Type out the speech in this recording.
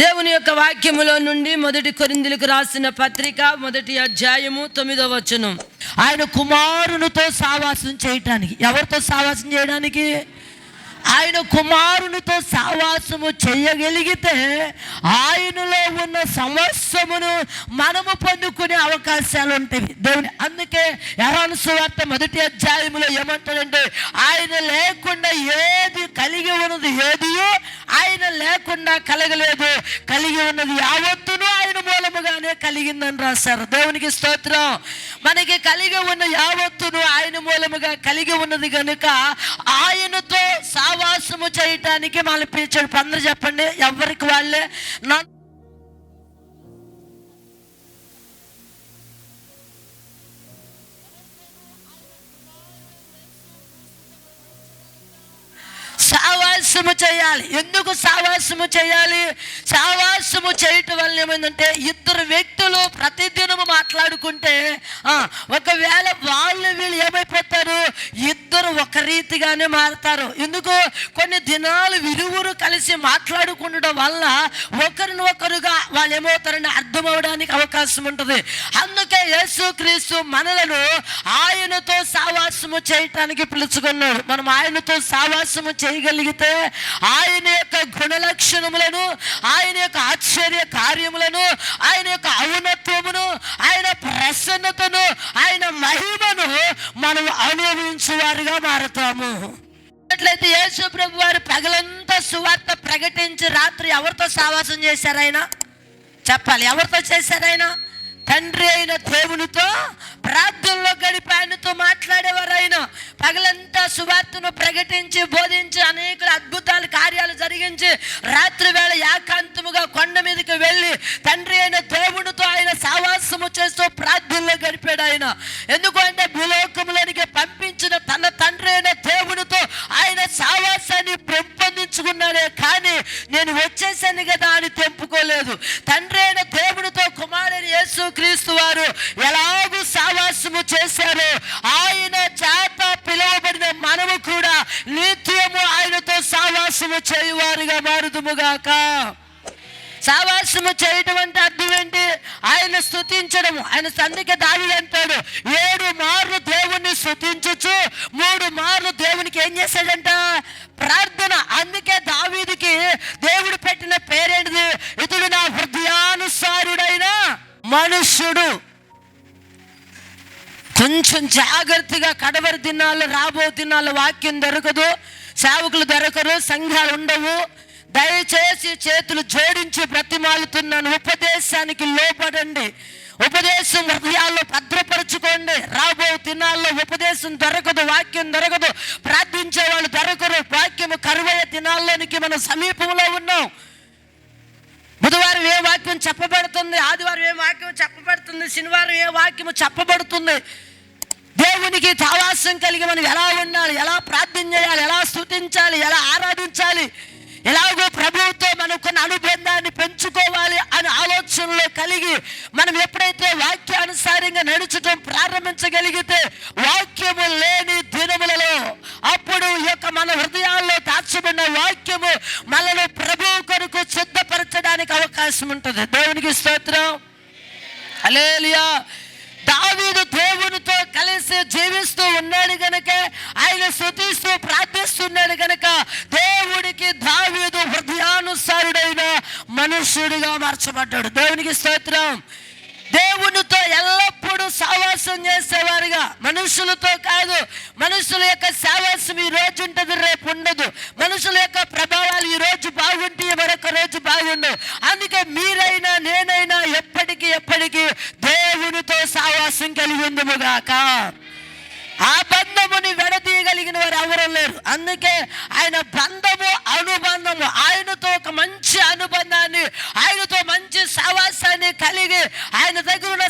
దేవుని యొక్క వాక్యములో నుండి మొదటి కొరిందులకు రాసిన పత్రిక మొదటి అధ్యాయము తొమ్మిదవ వచనం. ఆయన కుమారునితో సావాసం చేయటానికి. ఎవరితో సావాసం చేయడానికి? ఆయన కుమారునితో సావాసము చేయగలిగితే ఆయనలో ఉన్న సమస్యమును మనము పొందుకునే అవకాశాలు ఉంటాయి. దేవుని అందుకే ఎరాను సువార్త మొదటి అధ్యాయంలో ఏమంటాడంటే ఆయన లేకుండా ఏది కలిగి ఉన్నది లేకుండా కలగలేదు. కలిగి ఉన్నది యావత్తును ఆయన మూలముగానే కలిగిందని రాశారు. దేవునికి స్తోత్రం. మనకి కలిగి ఉన్న యావత్తును ఆయన మూలముగా కలిగి ఉన్నది కనుక ఆయనతో సావాసము చేయటానికి మన పిలిచాడు అందరూ చెప్పండి ఎవరికి వాళ్ళే? సావాసము చేయాలి. ఎందుకు సావాసము చేయాలి? సావాసము చేయటం వల్ల ఏమైందంటే ఇద్దరు వ్యక్తులు ప్రతిదినము మాట్లాడుకుంటే ఆ, ఒకవేళ వాళ్ళు వీళ్ళు ఏమైపోతారు? ఇద్దరు ఒక రీతిగానే మారుతారు. ఎందుకు? కొన్ని దినాలు విరువురు కలిసి మాట్లాడుకుండడం వల్ల ఒకరిని ఒకరుగా వాళ్ళు ఏమవుతారని అర్థం అవడానికి అవకాశం ఉంటుంది. అందుకే యేసుక్రీస్తు మనలను ఆయనతో సావాసము చేయటానికి పిలుచుకున్నాడు. మనం ఆయనతో సావాసము చేయగలిగితే ఆయన యొక్క గుణలక్షణములను ఆయన యొక్క ఆశ్చర్య కార్యములను ఆయన యొక్క ఔన్నత్వమును ఆయన ప్రసన్నతను ఆయన మహిమను మనం అనుభవించేవారుగా మారుతాము. అట్లయితే యేసు ప్రభు వారు పగలంతా సువార్త ప్రకటించి రాత్రి ఎవరితో సావాసం చేశారు ఆయన? చెప్పాలి. ఎవరితో చేశారు ఆయన? తండ్రి అయిన దేవునితో ప్రార్థనలో గడిపి ఆయనతో మాట్లాడేవారు ఆయన పగలంతా సువార్తను ప్రకటించి బోధించి అనేక అద్భుతాలు కార్యాలు జరిగించి రాత్రి వేళ ఏకాంతముగా కొండ మీదకి వెళ్ళి తండ్రి అయిన దేవునితో ఆయన సావాసము చేస్తూ ప్రార్థనలో గడిపాడు ఆయన. ఎందుకంటే భూలోకములోనికి పంపించిన తన తండ్రి అయిన దేవునితో ఆయన సావాసాన్ని పెంపొందించుకున్నాడే. కానీ నేను వచ్చేసాను కదా అని తెంపుకోలేదు. తండ్రి అయిన యేసు క్రీస్తు వారు ఎలాగూ సావాసము చేశారో ఆయన చేత పిలువబడిన మనము కూడా నిత్యము ఆయనతో సావాసము చేయువారుగా మారుదుముగాక సావాసము చేయటం అంటే అర్థం ఏంటి? ఆయన స్థుతించడం ఆయన సంధిక దావి అంటాడు. ఏడు మార్లు దేవుణ్ణి స్థుతించచ్చు మూడు మార్లు దేవునికి ఏం చేశాడంట? ప్రార్థన. అందుకే దావీదికి దేవుడు మనుష్యుడు కొంచెం జాగ్రత్తగా కడవరి దినాలు రాబో దినాలు వాక్యం దొరకదు సేవకులు దొరకరు సంఘాలు ఉండవు. దయచేసి చేతులు జోడించి బ్రతిమాలుతున్నాను. ఉపదేశానికి లోపడండి ఉపదేశం హృదయాల్లో భద్రపరచుకోండి. రాబో దినాల్లో ఉపదేశం దొరకదు వాక్యం దొరకదు. ప్రార్థించే వాళ్ళు దొరకరు. వాక్యము కరువయ్యే దినాల్లోనికి మనం సమీపంలో ఉన్నాం. బుధవారం ఏ వాక్యం చెప్పబడుతుంది? ఆదివారం ఏ వాక్యం చెప్పబడుతుంది? శనివారం ఏ వాక్యము చెప్పబడుతుంది? దేవునికి తావాసం కలిగి మనం ఎలా ఉండాలి? ఎలా ప్రార్థన చేయాలి? ఎలా స్థుతించాలి? ఎలా ఆరాధించాలి? ఎలాగో ప్రభువుతో మనకున్న అనుబంధాన్ని పెంచుకోవాలి అనే ఆలోచనలో కలిగి మనం ఎప్పుడైతే వాక్యానుసారంగా నడుచడం ప్రారంభించగలిగితే వాక్యము లేని దినములలో అప్పుడు ఈ యొక్క మన హృదయాల్లో దాచబడిన వాక్యము మనల్ని ప్రభువు కొరకు సిద్ధపరచడానికి అవకాశం ఉంటుంది. దేవునికి స్తోత్రం. హల్లెలూయా. దావీదు దేవునితో కలిసి జీవిస్తూ ఉన్నాడు గనక ఆయన శృతిస్తూ ప్రార్థిస్తున్నాడు గనక దేవుడికి దావీదు హృదయానుసారుడైన మనుష్యుడిగా మార్చబడ్డాడు. దేవునికి స్తోత్రం. దేవునితో ఎల్లప్పుడూ మోసం చేసేవారుగా. మనుషులతో కాదు మనుషుల యొక్క సావాసం ఈ రోజు ఉంటుంది రేపు ఉండదు. మనుషుల యొక్క ప్రభావాలు ఈ రోజు బాగుంటే మరొక రోజు బాగుండవు. అందుకే మీరైనా నేనైనా ఎప్పటికీ ఎప్పటికీ దేవునితో సావాసం కలిగి ఉందముగాక ఆ బంధముని విడదీయగలిగిన వారు ఎవరు లేరు. అందుకే ఆయన బంధము అనుబంధము ఆయనతో ఒక మంచి అనుబంధాన్ని ఆయనతో మంచి సావాసాన్ని కలిగి ఆయన దగ్గర ఉన్న